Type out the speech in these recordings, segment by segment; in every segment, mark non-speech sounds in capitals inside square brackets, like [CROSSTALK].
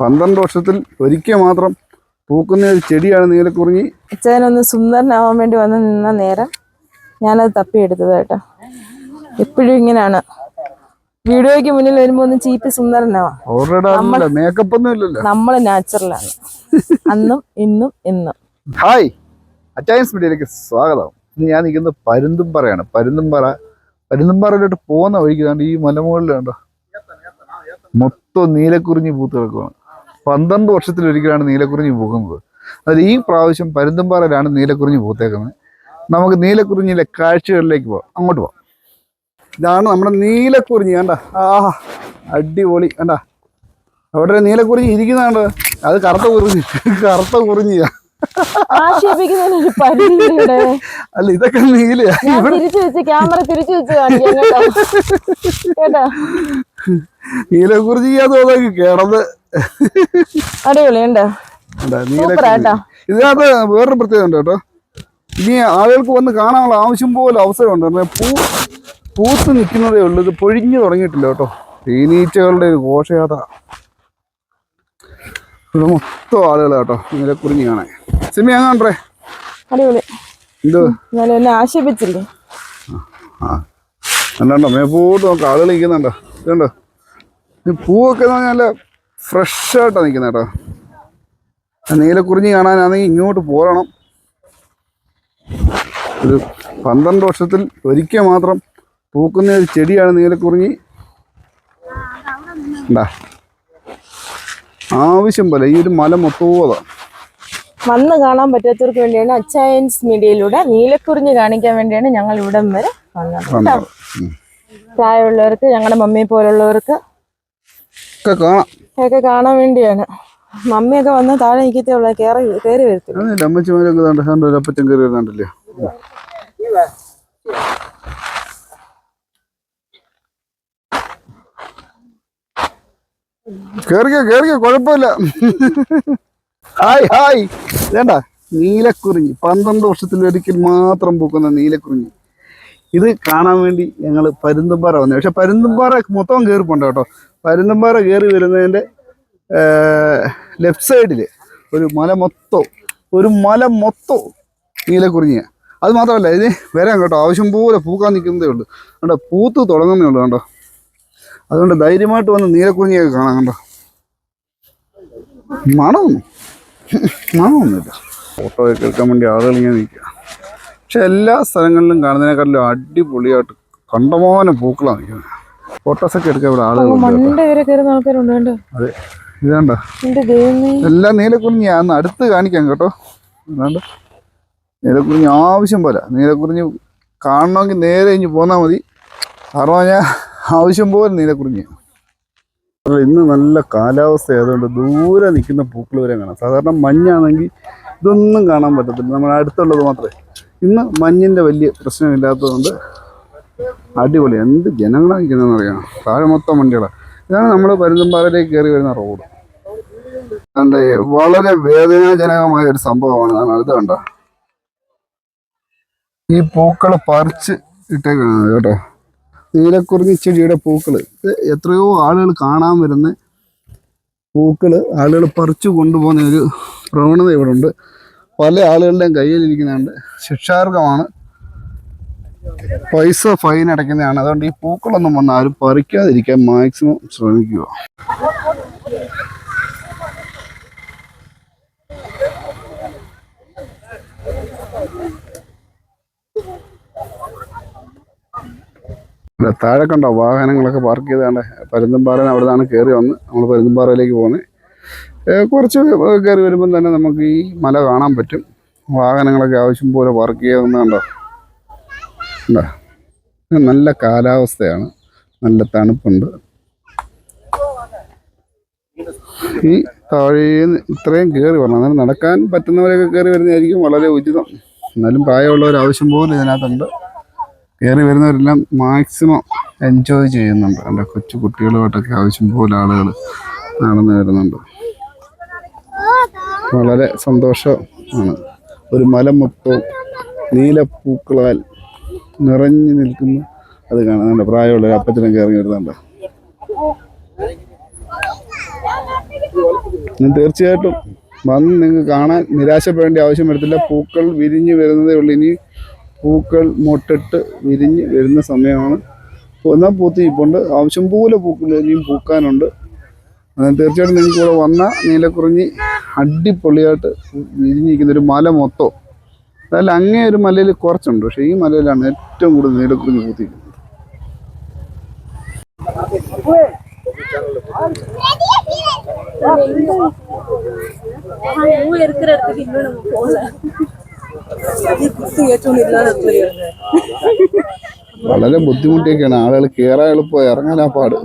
പന്ത്രണ്ട് വർഷത്തിൽ ഒരിക്കൽ മാത്രം പൂക്കുന്ന ഒരു ചെടിയാണ് നീലക്കുറിഞ്ഞി അച്ഛനൊന്ന് സുന്ദരനാവാൻ വേണ്ടി വന്ന് നിന്ന നേരം ഞാനത് തപ്പിയെടുത്തത് കേട്ടോ എപ്പോഴും ഇങ്ങനെയാണ് വീഡിയോയ്ക്ക് മുന്നിൽ വരുമ്പോ ഒന്ന് ചീപ്പ് സുന്ദരനാവാം. നമ്മൾ നാച്ചുറലാണ് അന്നും ഇന്നും ഇന്നും ഹായ് അച്ചായൻസ് മീഡിയയിലേക്ക് സ്വാഗതം. ഞാൻ നിൽക്കുന്നത് പരുന്തുംപാറയാണ്. പരുന്തുംപാറ പരുന്തുംപാറയിലോട്ട് പോകുന്ന വഴിക്ക് ഈ മലമുകളിലുണ്ടോ മൊത്തം നീലക്കുറിഞ്ഞി പൂത്ത് കിടക്കുകയാണ് പന്ത്രണ്ട് വർഷത്തിലൊരിക്കലാണ് നീലക്കുറിഞ്ഞി പോകുന്നത്. അതിൽ ഈ പ്രാവശ്യം പരുന്തുംപാറയിലാണ് നീലക്കുറിഞ്ഞി പൂത്തേക്കുന്നത്. നമുക്ക് നീലക്കുറിഞ്ഞിലെ കാഴ്ചകളിലേക്ക് പോവാം. അങ്ങോട്ട് പോവാം. ഇതാണ് നമ്മുടെ നീലക്കുറിഞ്ഞി. കണ്ട? ആ അടിപൊളി. കണ്ട? അവിടെ നീലക്കുറിഞ്ഞി ഇരിക്കുന്നതാണ് അത് കറുത്ത കുറിഞ്ഞി. കറുത്ത കുറിഞ്ഞിയാ. അല്ല ഇതൊക്കെ നീലയാ. ക്യാമറ തിരിച്ചു വെച്ച് കാണിക്കാം നീലക്കുറിഞ്ഞിക്കാ തോന്നുന്നു കിടന്ന് [LAUGHS] ഇതിനകത്ത് വേറൊരു പ്രത്യേകത ഉണ്ട് കേട്ടോ. ഇനി ആളുകൾക്ക് വന്ന് കാണാനുള്ള ആവശ്യം പോലെ അവസരമുണ്ട്. ഉണ്ട് പൂ പൂത്ത് നിൽക്കുന്നതേ ഉള്ളൂ. ഇത് പൊഴിഞ്ഞു തുടങ്ങിയിട്ടില്ല കേട്ടോ. തേനീച്ചകളുടെ ഒരു ഘോഷയാത്ര. ഇവിടെ മൊത്തം ആളുകൾ കേട്ടോ. ഇങ്ങനെ കുറിഞ്ഞു കാണാൻ. സിമി അങ്ങാണ്ടേ ആക്ഷേപിച്ചില്ലേ? ആ കണ്ടോ മേപ്പോട്ട് നോക്കാം. ആളുകൾ നിൽക്കുന്നുണ്ടോ ഇതുണ്ടോ? ഇത് പൂവൊക്കെ എന്ന് പറഞ്ഞാൽ ഫ്രഷ് ആയിട്ടാണ് നിൽക്കുന്നത് കേട്ടോ നീലക്കുറിഞ്ഞി കാണാനാണെങ്കിൽ ഇങ്ങോട്ട് പോരണം. ഒരു പന്ത്രണ്ട് വർഷത്തിൽ ഒരിക്കൽ മാത്രം പൂക്കുന്ന ഒരു ചെടിയാണ് നീലക്കുറിഞ്ഞി ഉണ്ടാ ആവശ്യം പോലെ ഈ ഒരു മല മൊത്തവും അതാ. വന്ന് കാണാൻ പറ്റാത്തവർക്ക് വേണ്ടിയാണ് അച്ചയൻസ് മീഡിയയിലൂടെ നീലക്കുറിഞ്ഞ് കാണിക്കാൻ വേണ്ടിയാണ് ഞങ്ങൾ ഇവിടം വരെ വന്നത്. പ്രായമുള്ളവർക്ക് ഞങ്ങളുടെ മമ്മിയെ പോലുള്ളവർക്ക്. ഒക്കെ കാണാം. ഒക്കെ കാണാൻ വേണ്ടിയാണ്. മമ്മിയൊക്കെ വന്ന് താഴെ നിൽക്കത്തേ ഉള്ള കയറി കയറി വരത്തില്ല കുഴപ്പമില്ല. ഹായ് ഹായ്. വേണ്ട നീലക്കുറിഞ്ഞി. പന്ത്രണ്ട് വർഷത്തിൽ ഒരിക്കൽ മാത്രം പൂക്കുന്ന നീലക്കുറിഞ്ഞി. ഇത് കാണാൻ വേണ്ടി ഞങ്ങൾ പരുന്തുംപാറ വന്നു. പക്ഷെ പരുന്തുംപാറ മൊത്തം കയറി പോണ്ട കേട്ടോ. പരുന്തുംപാറ കയറി വരുന്നതിന്റെ ലെഫ്റ്റ് സൈഡിൽ ഒരു മല മൊത്തം ഒരു മല മൊത്തം നീലക്കുറിഞ്ഞിയാണ് അത് മാത്രമല്ല ഇത് വരാം കേട്ടോ. ആവശ്യം പോലെ പൂക്കാൻ നിൽക്കുന്നതേ ഉള്ളൂ. കണ്ടോ പൂത്ത് തുടങ്ങുന്നേ ഉള്ളൂ കണ്ടോ. അതുകൊണ്ട് ധൈര്യമായിട്ട് വന്ന് നീലക്കുറിഞ്ഞിയൊക്കെ കാണാം കണ്ടോ. മണമൊന്നും മണമൊന്നുമില്ല. ഫോട്ടോ ഒക്കെ എടുക്കാൻ വേണ്ടി ആളുകൾ ഇങ്ങനെ നിൽക്കുക. പക്ഷെ എല്ലാ സ്ഥലങ്ങളിലും കാണുന്നതിനേക്കാളും അടിപൊളിയായിട്ട് കണ്ടമാനം പൂക്കളാണ് നിൽക്കുന്നത്. ഫോട്ടോസൊക്കെ എടുക്കാൻ ഇവിടെ ആളുകൾ അതെ. ഇതാണ്ടോ? എല്ലാം നീലക്കുറിഞ്ഞി അന്ന് അടുത്ത് കാണിക്കാം കേട്ടോ. അതാണ്ട് നീലക്കുറിഞ്ഞി ആവശ്യം പോലെ. നീലക്കുറിഞ്ഞി കാണണമെങ്കിൽ നേരെ ഇഞ്ഞ് പോന്നാൽ മതി. കാരണം ഞാൻ ആവശ്യം പോലെ നീലക്കുറിഞ്ഞി. ഇന്ന് നല്ല കാലാവസ്ഥ ആയതുകൊണ്ട് ദൂരെ നിൽക്കുന്ന പൂക്കൾ വരെ കാണാം. സാധാരണ മഞ്ഞാണെങ്കിൽ ഇതൊന്നും കാണാൻ പറ്റത്തില്ല. നമ്മുടെ അടുത്തുള്ളത് മാത്രമേ. ഇന്ന് മഞ്ഞിന്റെ വലിയ പ്രശ്നമില്ലാത്തതുകൊണ്ട് അടിപൊളി. എന്ത് ജനങ്ങളാണ് നിൽക്കുന്നതെന്ന് അറിയാം. താഴെ മൊത്തം വണ്ടികളാണ് ഇതാണ് നമ്മൾ പരുന്തുംപാറയിലേക്ക് കയറി വരുന്ന റോഡ്. കണ്ടേ വളരെ വേദനാജനകമായ ഒരു സംഭവമാണ്. ഞാൻ അത് കണ്ട. ഈ പൂക്കൾ പറിച്ച് ഇട്ടേക്കാണ് കേട്ടോ. നീലക്കുറിഞ്ഞി ചെടിയുടെ പൂക്കൾ. ഇത് എത്രയോ ആളുകൾ കാണാൻ വരുന്ന പൂക്കൾ ആളുകൾ പറിച്ചു കൊണ്ടുപോകുന്ന ഒരു പ്രവണത ഇവിടെ ഉണ്ട് പല ആളുകളുടെയും കയ്യിലിരിക്കുന്നുണ്ട് ശിക്ഷാർഹമാണ്. പൈസ ഫൈൻ അടയ്ക്കുന്നതാണ്. അതുകൊണ്ട് ഈ പൂക്കളൊന്നും വന്ന് ആരും പറിക്കാതിരിക്കാൻ മാക്സിമം ശ്രമിക്കുക. താഴെ കണ്ടോ വാഹനങ്ങളൊക്കെ പാർക്ക് ചെയ്താണ്ട് പരുന്തുംപാറ അവിടെ നിന്നാണ് കയറി വന്ന് നമ്മൾ പരുന്തുംപാറയിലേക്ക് പോകുന്നത് കുറച്ച് കയറി വരുമ്പം തന്നെ നമുക്ക് ഈ മല കാണാൻ പറ്റും. വാഹനങ്ങളൊക്കെ ആവശ്യം പോലെ പാർക്ക് ചെയ്യാവുന്നതുണ്ടോ ഉണ്ടോ നല്ല കാലാവസ്ഥയാണ്. നല്ല തണുപ്പുണ്ട്. ഈ താഴേന്ന് ഇത്രയും കയറി വരണം. അന്നേരം നടക്കാൻ പറ്റുന്നവരൊക്കെ കയറി വരുന്നതായിരിക്കും വളരെ ഉചിതം. എന്നാലും പ്രായമുള്ളവർ ആവശ്യം പോലെ ഇതിനകത്തുണ്ട്. കയറി വരുന്നവരെല്ലാം മാക്സിമം എൻജോയ് ചെയ്യുന്നുണ്ട്. എന്റെ കൊച്ചു കുട്ടികളുമായിട്ടൊക്കെ ആവശ്യം പോലെ ആളുകൾ നടന്നു വരുന്നുണ്ട്. വളരെ സന്തോഷമാണ്. ഒരു മല മൊത്തം നീലപ്പൂക്കളാൽ നിറഞ്ഞു നിൽക്കുന്നു. അത് കാണുന്നുണ്ട് പ്രായമുള്ള അപ്പച്ചനും കയറി വരുന്നുണ്ട്. തീർച്ചയായിട്ടും വന്ന് നിങ്ങൾക്ക് കാണാൻ നിരാശപ്പെടേണ്ട ആവശ്യം വരത്തില്ല. പൂക്കൾ വിരിഞ്ഞു വരുന്നതേ ഉള്ളൂ. ഇനി പൂക്കൾ മൊട്ടിട്ട് വിരിഞ്ഞ് വരുന്ന സമയമാണ്. എന്നാൽ പൂത്ത് ഇപ്പുണ്ട് ആവശ്യം പോലെ പൂക്കൾ ഇനിയും പൂക്കാനുണ്ട്. തീർച്ചയായിട്ടും നിങ്ങൾക്ക് ഇവിടെ വന്ന നീലക്കുറിഞ്ഞി അടിപൊളിയായിട്ട് വിരിഞ്ഞിരിക്കുന്ന ഒരു മല മൊത്തം. അതായത് അങ്ങേ ഒരു മലയിൽ കുറച്ചുണ്ട്. പക്ഷേ ഈ മലയിലാണ് ഏറ്റവും കൂടുതൽ നീലക്കുറിഞ്ഞി പൂത്തിരിക്കുന്നത്. വളരെ ബുദ്ധിമുട്ടിയൊക്കെയാണ് ആളുകൾ കയറാൻ എളുപ്പം ഇറങ്ങാനാ പാട്.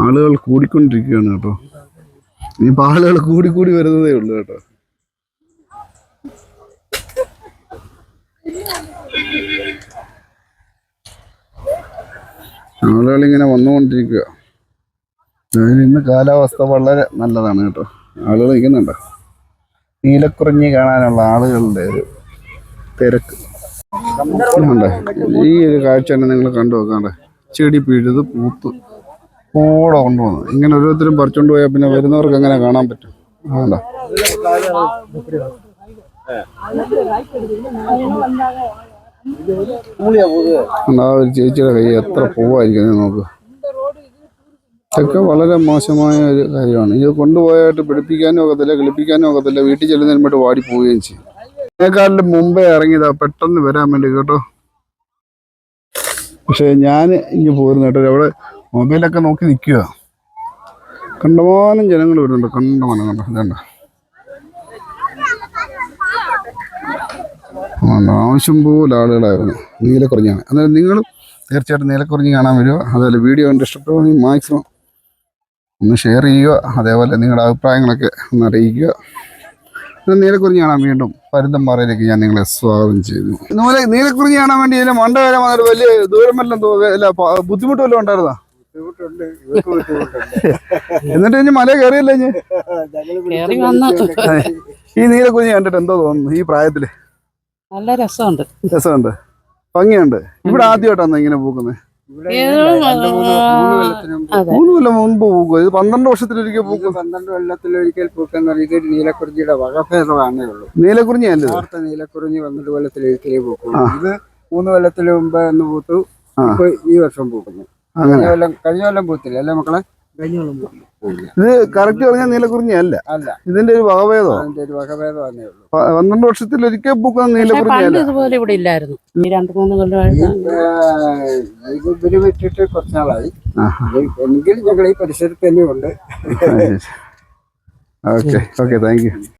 ആളുകൾ കൂടിക്കൊണ്ടിരിക്കുകയാണ് കേട്ടോ. ഇനിയിപ്പോൾ ആളുകൾ കൂടി കൂടി വരുന്നതേ ഉള്ളൂ കേട്ടോ. ആളുകൾ ഇങ്ങനെ വന്നുകൊണ്ടിരിക്കുക. ഇന്ന് കാലാവസ്ഥ വളരെ നല്ലതാണ് കേട്ടോ. ആളുകൾ നിൽക്കുന്നുണ്ട്. നീലക്കുറിഞ്ഞി കാണാനുള്ള ആളുകളുടെ ഒരു തിരക്ക്. ഉണ്ട്. ഈ ഒരു കാഴ്ച തന്നെ നിങ്ങൾ കണ്ടു നോക്കാണ്ട്. ചെടി പിഴുത് പൂത്ത് കൂടെ കൊണ്ടുവന്നു. ഇങ്ങനെ ഓരോരുത്തരും പറിച്ചുകൊണ്ട് പോയാൽ പിന്നെ വരുന്നവർക്ക് എങ്ങനെ കാണാൻ പറ്റും? ആണ്ട ആ ഒരു ചേച്ചിയുടെ കൈ എത്ര പൂവായിരിക്കുന്നത് നോക്ക്. ഇതൊക്കെ വളരെ മോശമായ ഒരു കാര്യമാണ്. ഇത് കൊണ്ടുപോയായിട്ട് പിടിപ്പിക്കാനും ഒക്കത്തില്ല കിളിപ്പിക്കാനും ഒക്കത്തില്ല വീട്ടിൽ ചെല്ലുന്നതിന് മുമ്പ് വാടി പോവുകയും ചെയ്യും. അതിനേക്കാളും മുമ്പേ ഇറങ്ങിയതാ പെട്ടെന്ന് വരാൻ വേണ്ടി കേട്ടോ. പക്ഷേ ഞാൻ ഇങ്ങ് പോരുന്നു കേട്ടോ. അവിടെ മൊബൈലൊക്കെ നോക്കി നിൽക്കുക കണ്ടമാനം ജനങ്ങൾ വരുന്നുണ്ട്. കണ്ടമാനം കണ്ടോ ഇതണ്ട. ആവശ്യം പോലെ ആളുകളായിരുന്നു. നീലക്കുറിഞ്ഞാണ് അന്നേരം നിങ്ങളും തീർച്ചയായിട്ടും നീലക്കുറിഞ്ഞ് കാണാൻ വരുമോ അതുപോലെ വീഡിയോ കണ്ട് ഇഷ്ടപ്പെടുകയാണെങ്കിൽ മാക്സിമം ഒന്ന് ഷെയർ ചെയ്യുക അതേപോലെ നിങ്ങളുടെ അഭിപ്രായങ്ങളൊക്കെ ഒന്ന് അറിയിക്കുക. നീലക്കുറിഞ്ഞി കാണാൻ വീണ്ടും പരുന്തമ്പാറയിലേക്ക് ഞാൻ നിങ്ങളെ സ്വാഗതം ചെയ്യുന്നു. ഇതുപോലെ നീലക്കുറിഞ്ഞി കാണാൻ വേണ്ടി ഇതിന് മണ്ട വരെ വന്നിട്ട് വലിയ ദൂരം വല്ലതും ബുദ്ധിമുട്ട് വല്ലതും ഉണ്ടായിരുന്നോ? എന്നിട്ട് ഇനി മല കയറിയല്ലേ ഇനി? കേറി വന്നു. ഈ നീലക്കുറിഞ്ഞി കണ്ടിട്ട് എന്തോ തോന്നുന്നു ഈ പ്രായത്തിൽ. നല്ല രസമുണ്ട്. രസമുണ്ട്. ഭംഗിയുണ്ട്. ഇവിടെ ആദ്യമായിട്ടാണ് ഇങ്ങനെ പൂക്കുന്നത്? അതെ മൂന്ന് കൊല്ലം മുമ്പ് പൂക്കും ഇത് പന്ത്രണ്ട് വർഷത്തിലൊരിക്കൽ പൂക്കും പന്ത്രണ്ട് കൊല്ലത്തിലൊരിക്കൽ പൂക്കുന്ന ഇത് നീലക്കുറിഞ്ഞിയുടെ വകഭേദമാണേ ഉള്ളൂ. നീലക്കുറിഞ്ഞി അല്ലേ? നീലക്കുറിഞ്ഞി പന്ത്രണ്ട് കൊല്ലത്തിലൊരിക്കലേ പൂക്കും. ഇത് മൂന്ന് കൊല്ലത്തിന് മുമ്പ് എന്ന് പൂത്തു. ഇപ്പൊ ഈ വർഷം പൂക്കുന്നു. അങ്ങനെ. കഴിഞ്ഞ കൊല്ലം കഴിഞ്ഞ കൊല്ലം പൂത്തില്ല അല്ലേ മക്കളെ. ഇത് കറക്റ്റ് പറഞ്ഞാൽ നീലക്കുറിഞ്ഞി അല്ല. അല്ല. ഇതിന്റെ ഒരു വകഭേദമാണ് പന്ത്രണ്ട് ഒരു ഒരിക്കൽ പൂക്കുന്ന നീലക്കുറിഞ്ഞി ഇതുപോലെ ഇവിടെ ഇല്ലായിരുന്നു. രണ്ടു മൂന്ന് കൊല്ലമായിട്ട് വിട്ടിട്ട് എങ്കിലും ഞങ്ങൾ ഈ പരിസരത്ത് തന്നെയുണ്ട് ഓക്കെ ഓക്കെ താങ്ക് യു.